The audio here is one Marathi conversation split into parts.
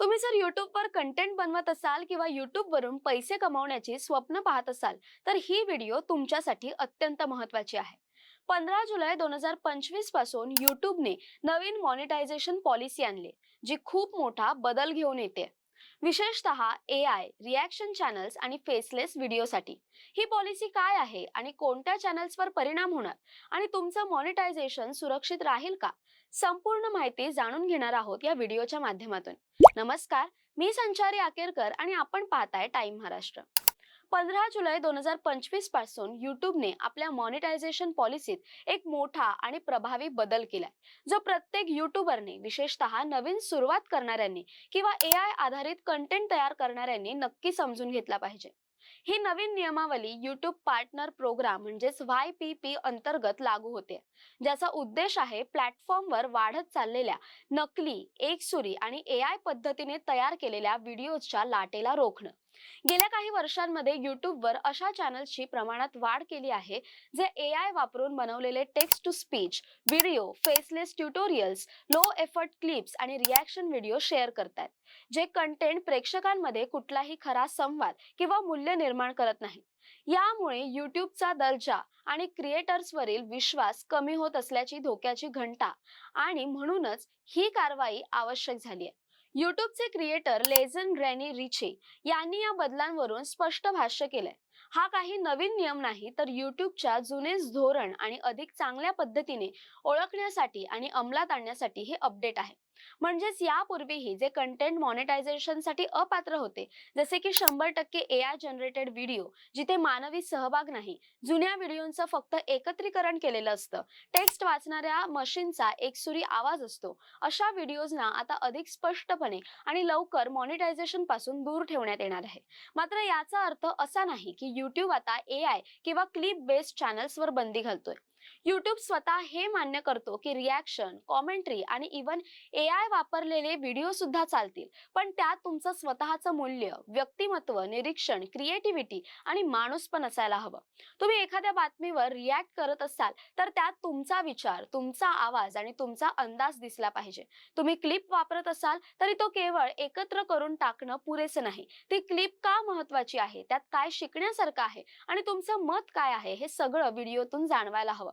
तुम्ही जर युट्यूबवर कंटेंट बनवत असाल किंवा युट्यूबवरून पैसे कमावण्याची स्वप्न पाहत असाल तर ही व्हिडिओ तुमच्यासाठी अत्यंत महत्वाची आहे. पंधरा जुलै दोन हजार पंचवीसपासून युट्यूबने नवीन मॉनिटायझेशन पॉलिसी आणली जी खूप मोठा बदल घेऊन येते. विशेषतः ए आय रिॲक्शन चॅनल्स आणि फेसलेस व्हिडिओसाठी ही पॉलिसी काय आहे आणि कोणत्या चॅनल्सवर परिणाम होणार आणि तुमचं मॉनिटायझेशन सुरक्षित राहील का? संपूर्ण माहिती जाणून घेणार आहोत या व्हिडिओच्या माध्यमातून. नमस्कार मी संचारी आकेरकर आणि आपण पाहताय टाइम महाराष्ट्र. पंधरा जुलै दोन हजार पंचवीसपासून युट्यूबने आपल्या मॉनिटायझेशन पॉलिसीत एक मोठा आणि प्रभावी बदल केलाय. जो प्रत्येक युट्यूबरने विशेषतः नवीन सुरुवात करणाऱ्यांनी किंवा ए आय आधारित कंटेंट तयार करणाऱ्यांनी नक्की समजून घेतला पाहिजे. ही नवीन नियमावली युट्यूब पार्टनर प्रोग्राम म्हणजेच वाय पी पी अंतर्गत लागू होते. ज्याचा उद्देश आहे प्लॅटफॉर्मवर वाढत चाललेल्या नकली एकसुरी आणि ए आय पद्धतीने तयार केलेल्या व्हिडिओच्या लाटेला रोखणं. गेल्या काही वर्षांमध्ये युट्यूबवर अशा चॅनल्सची प्रमाणात वाढ केली आहे जे ए आय वापरून बनवलेले text to speech video faceless tutorials low effort clips आणि रिॲक्शन व्हिडिओ शेअर करतात जे कंटेंट प्रेक्षकांमध्ये कुठलाही खरा संवाद किंवा मूल्य निर्माण करत नाही यामुळे युट्यूबचा दर्जा आणि क्रिएटर्सवरील विश्वास कमी होत असल्याची धोक्याची घंटा आणि म्हणूनच ही कारवाई आवश्यक झाली आहे. युट्यूबचे क्रिएटर लेझन ग्रॅनी रिचे यांनी या बदलांवरून स्पष्ट भाष्य केलंय. हा काही नवीन नियम नाही तर युट्यूबच्या जुनेच धोरण आणि अधिक चांगल्या पद्धतीने ओळखण्यासाठी आणि अंमलात आणण्यासाठी हे अपडेट आहे. म्हणजेच यापूर्वीही जे कंटेंट मॉनिटायझेशनसाठी अपात्र होते जसे की शंभर टक्के ए आय जनरेटेड व्हिडिओ जिथे मानवी सहभाग नाही जुन्या व्हिडिओंचं फक्त एकत्रीकरण केलेलं असतं. टेक्स्ट वाचणाऱ्या मशीनचा एकसुरी आवाज असतो. अशा व्हिडिओजना आता अधिक स्पष्टपणे आणि लवकर मॉनिटायझेशनपासून दूर ठेवण्यात येणार आहे. मात्र याचा अर्थ असा नाही की युट्यूब आता ए आय किंवा क्लिप बेस्ड चॅनल्सवर बंदी घालतोय. युट्यूब स्वतः हे मान्य करतो की रिॲक्शन कॉमेंट्री आणि इवन ए आय वापरलेले व्हिडिओ सुद्धा चालतील. पण त्यात तुमचं स्वतःचं मूल्य व्यक्तिमत्व निरीक्षण क्रिएटिव्हिटी आणि माणूस पण असायला हवं. तुम्ही एखाद्या बातमीवर रिॲक्ट करत असाल तर त्यात तुमचा विचार तुमचा आवाज आणि तुमचा अंदाज दिसला पाहिजे. तुम्ही क्लिप वापरत असाल तरी तो केवळ एकत्र करून टाकणं पुरेसं नाही. ती क्लिप का महत्वाची आहे? त्यात काय शिकण्यासारखं आहे? आणि तुमचं मत काय आहे? हे सगळं व्हिडिओतून जाणवायला हवं.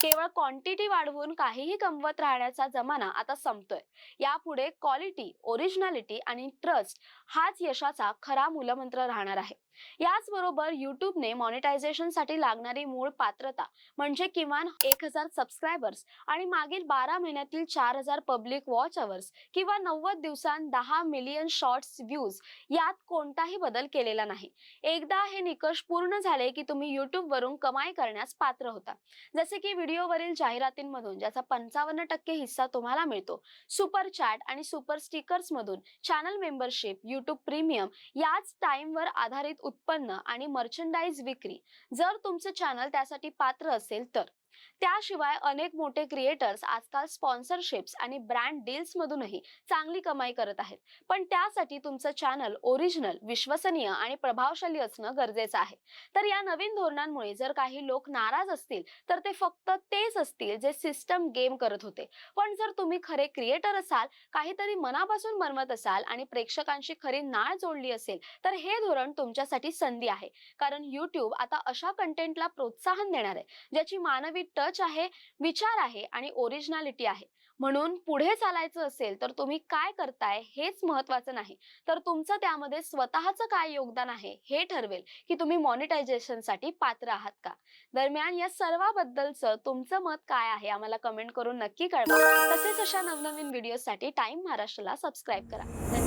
केवळ क्वांटिटी वाढवून काहीही कमवत राहण्याचा जमाना आता संपतोय. यापुढे क्वालिटी ओरिजिनॅलिटी आणि ट्रस्ट हाच यशाचा खरा मूलमंत्र राहणार आहे. याचबरोबर युट्यूबने मॉनिटायझेशनसाठी लागणारी मूळ पात्रता म्हणजे किमान एक हजार सबस्क्रायबर्स आणि मागील बारा महिन्यातील चार हजार पब्लिक वॉच अवर्स किंवा नव्वद दिवसांत दहा मिलियन शॉर्ट्स व्ह्यूज यात कोणताही बदल केलेला नाही. एकदा हे निकष पूर्ण झाले की तुम्ही युट्यूबवरून कमाई करण्यास पात्र होता. जसे की व्हिडिओवरील जाहिरातींमधून ज्याचा पंचावन्न टक्के हिस्सा तुम्हाला मिळतो. सुपर चॅट आणि सुपर स्टिकर्स मधून चॅनल मेंबरशिप युट्यूब प्रीमियम याच टाइमवर आधारित उत्पन्न आणि मर्चंडाईज विक्री. जर तुमचं चॅनल त्यासाठी पात्र असेल तर. त्याशिवाय अनेक मोठे क्रिएटर्स आजकाल स्पॉन्सरशिप्स आणि ब्रँड डील्स मधूनही चांगली कमाई करत आहेत. पण त्यासाठी तुमचं चॅनल ओरिजिनल विश्वसनीय आणि प्रभावशाली असणं गरजेचं आहे. तर या नवीन धोरणांमुळे जर काही लोक नाराज असतील तर ते फक्त तेच असतील जे सिस्टम गेम करत होते. पण जर तुम्ही खरे क्रिएटर असाल काहीतरी मनापासून बनवत असाल आणि प्रेक्षकांशी खरी नाळ जोडली असेल तर हे धोरण तुमच्यासाठी संधी आहे. कारण युट्यूब आता अशा कंटेंटला प्रोत्साहन देणार आहे ज्याची मानवी टच आहे विचार आहे आणि ओरिजिनॅलिटी आहे. म्हणून पुढे चालायचं असेल तर तुम्ही काय करताय हेच महत्वाचं नाही. तर तुमचं त्यामध्ये स्वतःचं काय योगदान आहे हे ठरवेल की तुम्ही मॉनिटायझेशनसाठी पात्र आहात का? दरम्यान या सर्वाबद्दलचं तुमचं मत काय आहे आम्हाला कमेंट करून नक्की कळवा. तसेच अशा नवनवीन व्हिडिओसाठी टाइम महाराष्ट्राला सबस्क्राईब करा. धन्यवाद.